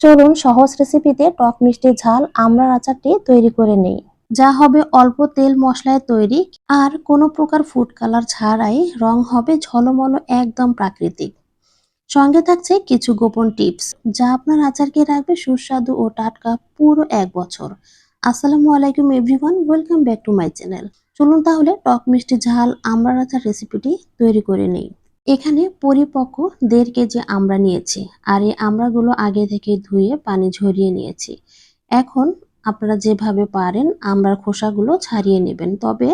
চলুন সহজ রেসিপিতে টক মিষ্টি ঝাল আমড়ার আচারটি তৈরি করে নেই। যা হবে অল্প তেল মশলায় তৈরি আর কোনো প্রকার ফুড কালার ছাড়াই রং হবে ঝলমলো একদম প্রাকৃতিক। সঙ্গে থাকছে কিছু গোপন টিপস যা আপনার আচারকে রাখবে সুস্বাদু ও টাটকা পুরো এক বছর। আসসালামু আলাইকুম everyone welcome back to my channel চলুন তাহলে টক মিষ্টি ঝাল আমড়ার আচার রেসিপিটি তৈরি করে নেই। এখানে পরিপক্ক দেড় কেজি আমড়া নিয়েছি আর এই আমড়াগুলো আগে থেকে ধুয়ে পানি ঝরিয়ে নিয়েছি। এখন আপনারা যেভাবে পারেন আমড়ার খোসাগুলো ছাড়িয়ে নেবেন। তবে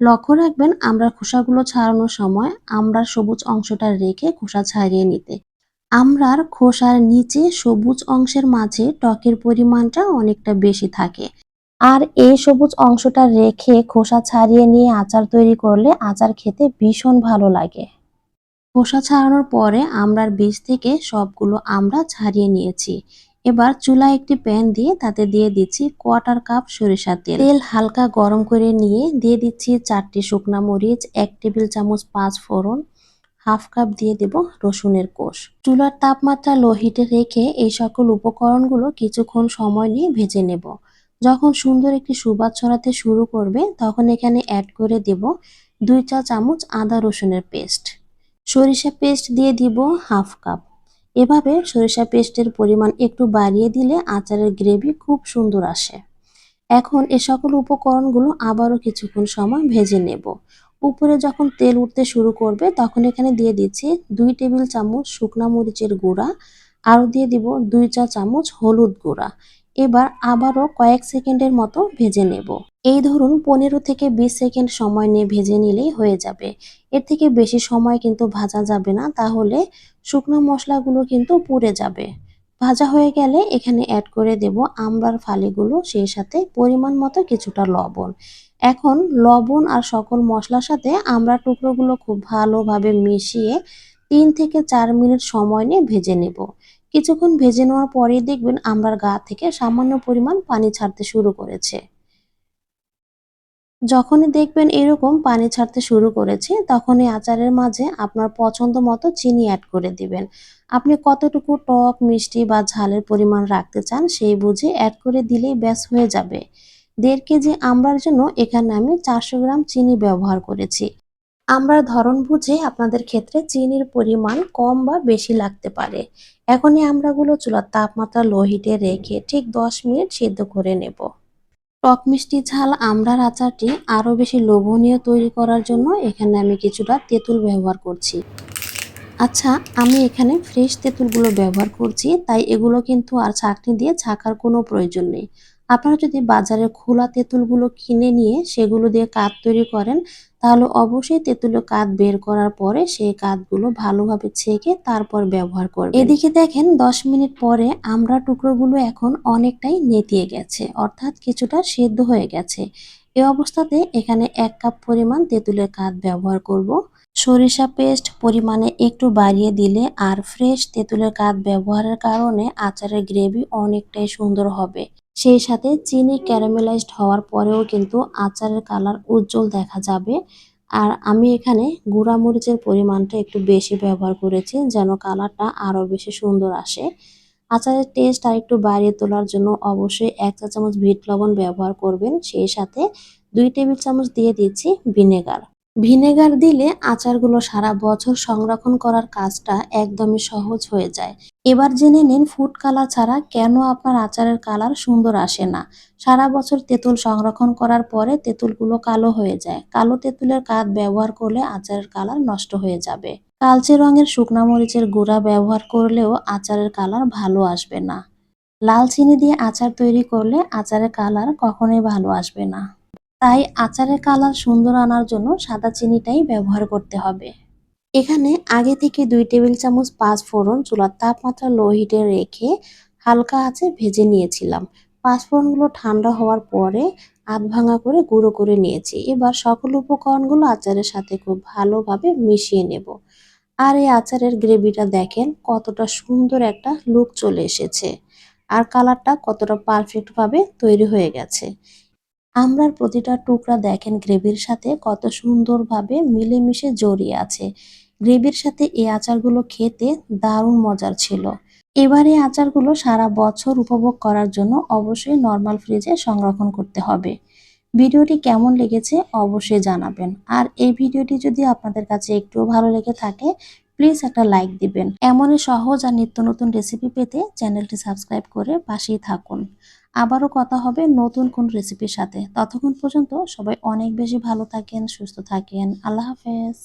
লক্ষ্য রাখবেন আমড়ার খোসাগুলো ছাড়ানোর সময় আমড়ার সবুজ অংশটা রেখে খোসা ছাড়িয়ে নিতে। আমড়ার খোসার নিচে সবুজ অংশের মাঝে টকের পরিমাণটা অনেকটা বেশি থাকে। আর এই সবুজ অংশটা রেখে খোসা ছাড়িয়ে নিয়ে আচার তৈরি করলে আচার খেতে ভীষণ ভালো লাগে। খোসা ছাড়ানোর পরে আমড়ার বীজ থেকে সবগুলো আমড়া ছাড়িয়ে নিয়েছি। এবার চুলায় একটি প্যান দিয়ে তাতে দিয়ে দিচ্ছি কোয়াটার কাপ সরিষার তেল। তেল হালকা গরম করে নিয়ে দিয়ে দিচ্ছি চারটি শুকনা মরিচ, এক টেবিল চামচ পাঁচ ফোড়ন, হাফ কাপ দিয়ে দেব রসুনের কোষ। চুলার তাপমাত্রা লো হিটে রেখে এই সকল উপকরণগুলো কিছুক্ষণ সময় নিয়ে ভেজে নেব। যখন সুন্দর একটি সুবাদ ছড়াতে শুরু করবে, তখন এখানে অ্যাড করে দেব দুই চা চামচ আদা রসুনের পেস্ট সরিষা পেস্ট দিয়ে দিব হাফ কাপ। এভাবে সরিষা পেস্টের পরিমাণ একটু বাড়িয়ে দিলে আচারের গ্রেভি খুব সুন্দর আসে। এখন এ সকল উপকরণগুলো আবারও কিছুক্ষণ সময় ভেজে নেব। উপরে যখন তেল উঠতে শুরু করবে, তখন এখানে দিয়ে দিচ্ছি দুই টেবিল চামচ শুকনা মরিচের গুঁড়া, আরও দিয়ে দিব দুই চা চামচ হলুদ গুঁড়া। এবার আবারও কয়েক সেকেন্ডের মতো ভেজে নেব। এই ধরুন পনেরো থেকে বিশ সেকেন্ড সময় নিয়ে ভেজে নিলেই হয়ে যাবে। এর থেকে বেশি সময় কিন্তু ভাজা যাবে না, তাহলে শুকনো মশলাগুলো কিন্তু পুড়ে যাবে। ভাজা হয়ে গেলে এখানে অ্যাড করে দেব আমড়ার ফালিগুলো, সেই সাথে পরিমাণ মতো কিছুটা লবণ। এখন লবণ আর সকল মশলার সাথে আমড়ার টুকরোগুলো খুব ভালোভাবে মিশিয়ে তিন থেকে চার মিনিট সময় নিয়ে ভেজে নেব। কিছুক্ষণ ভেজে নেওয়ার পরেই দেখবেন আমড়ার গা থেকে সামান্য পরিমাণ পানি ছাড়তে শুরু করেছে। যখনই দেখবেন এরকম পানি ছাড়তে শুরু করেছে তখন এই আচারের মাঝে আপনার পছন্দ মতো চিনি অ্যাড করে দিবেন। আপনি কতটুকু টক, মিষ্টি বা ঝালের পরিমাণ রাখতে চান সেই বুঝে অ্যাড করে দিলেই ব্যাস হয়ে যাবে। দেড় কেজি আমড়ার জন্য এখানে আমি চারশো গ্রাম চিনি ব্যবহার করেছি। আমরা ধরন বুঝে আপনাদের ক্ষেত্রে চিনির পরিমাণ কম বা বেশি লাগতে পারে। এখনই এই আমড়াগুলো চুলার তাপমাত্রা লো হিটে রেখে ঠিক দশ মিনিট সিদ্ধ করে নেব। টক মিষ্টি ঝাল আমড়ার আচারটি আরও বেশি লোভনীয় তৈরি করার জন্য এখানে আমি কিছুটা তেঁতুল ব্যবহার করছি। আচ্ছা আমি এখানে ফ্রেশ তেঁতুলগুলো ব্যবহার করছি, তাই এগুলো কিন্তু আর ছাঁকনি দিয়ে ছাকার কোনো প্রয়োজন নেই। আপনারা যদি বাজারে খোলা তেঁতুলগুলো কিনে নিয়ে সেগুলো দিয়ে কাঠ তৈরি করেন, তাহলে অবশ্যই তেঁতুলের কাঠ বের করার পরে সেই কাঠগুলো ভালোভাবে ছেঁকে তারপর ব্যবহার করবেন। এদিকে দেখেন, দশ মিনিট পরে আমরা টুকরোগুলো এখন অনেকটাই নেতিয়ে গেছে, অর্থাৎ কিছুটা সেদ্ধ হয়ে গেছে। এ অবস্থাতে এখানে এক কাপ পরিমাণ তেঁতুলের কাঠ ব্যবহার করব। সরিষা পেস্ট পরিমাণে একটু বাড়িয়ে দিলে আর ফ্রেশ তেঁতুলের কাঠ ব্যবহারের কারণে আচারের গ্রেভি অনেকটাই সুন্দর হবে। সেই সাথে চিনি ক্যারামেলাইজড হওয়ার পরেও কিন্তু আচারের কালার উজ্জ্বল দেখা যাবে। আর আমি এখানে গুঁড়া মরিচের পরিমাণটা একটু বেশি ব্যবহার করেছি যেন কালারটা আরও বেশি সুন্দর আসে। আচারের টেস্ট আর একটু বাড়িয়ে তোলার জন্য অবশ্যই এক চা চামচ বিট লবণ ব্যবহার করবেন। সেই সাথে দুই টেবিল চামচ দিয়ে দিচ্ছি ভিনেগার। ভিনেগার দিলে আচারগুলো সারা বছর সংরক্ষণ করার কাজটা একদমই সহজ হয়ে যায়। এবার জেনে নিন ফুড কালার ছাড়া কেন আপনার আচারের কালার সুন্দর আসে না। সারা বছর তেঁতুল সংরক্ষণ করার পরে তেঁতুলগুলো কালো হয়ে যায়। কালো তেঁতুলের কাঠ ব্যবহার করলে আচারের কালার নষ্ট হয়ে যাবে। কালচে রঙের শুকনা মরিচের গুঁড়া ব্যবহার করলেও আচারের কালার ভালো আসবে না। লাল চিনি দিয়ে আচার তৈরি করলে আচারের কালার কখনোই ভালো আসবে না। তাই আচারের কালার সুন্দর আনার জন্য সাদা চিনিটাই ব্যবহার করতে হবে। এখানে আগে থেকে দুই টেবিল চামচ পাঁচ ফোড়ন চুলার তাপমাত্রা লো হিটে রেখে হালকা আঁচে ভেজে নিয়েছিলাম। পাঁচ ফোড়নগুলো ঠান্ডা হওয়ার পরে আধ ভাঙা করে গুঁড়ো করে নিয়েছি। এবার সকল উপকরণগুলো আচারের সাথে খুব ভালোভাবে মিশিয়ে নেব। আর এই আচারের গ্রেভিটা দেখেন কতটা সুন্দর একটা লুক চলে এসেছে। আর কালারটা কতটা পারফেক্টভাবে তৈরি হয়ে গেছে। আমরার প্রতিটা টুকরা দেখেন গ্রেভির সাথে কত সুন্দরভাবে মিলেমিশে জড়িয়ে আছে। গ্রেভির সাথে এই আচারগুলো খেতে দারুণ মজার ছিল। এবার এবারে আচারগুলো সারা বছর উপভোগ করার জন্য অবশ্যই নর্মাল ফ্রিজে সংরক্ষণ করতে হবে। ভিডিওটি কেমন লেগেছে অবশ্যই জানাবেন। আর এই ভিডিওটি যদি আপনাদের কাছে একটুও ভালো লেগে থাকে, প্লিজ একটা লাইক দিবেন। এমনই সহজ আর নিত্য নতুন রেসিপি পেতে চ্যানেলটি সাবস্ক্রাইব করে পাশেই থাকুন। আবারও কথা হবে নতুন কোন রেসিপির সাথে। ততক্ষণ পর্যন্ত সবাই অনেক বেশি ভালো থাকেন, সুস্থ থাকেন। আল্লাহ হাফেজ।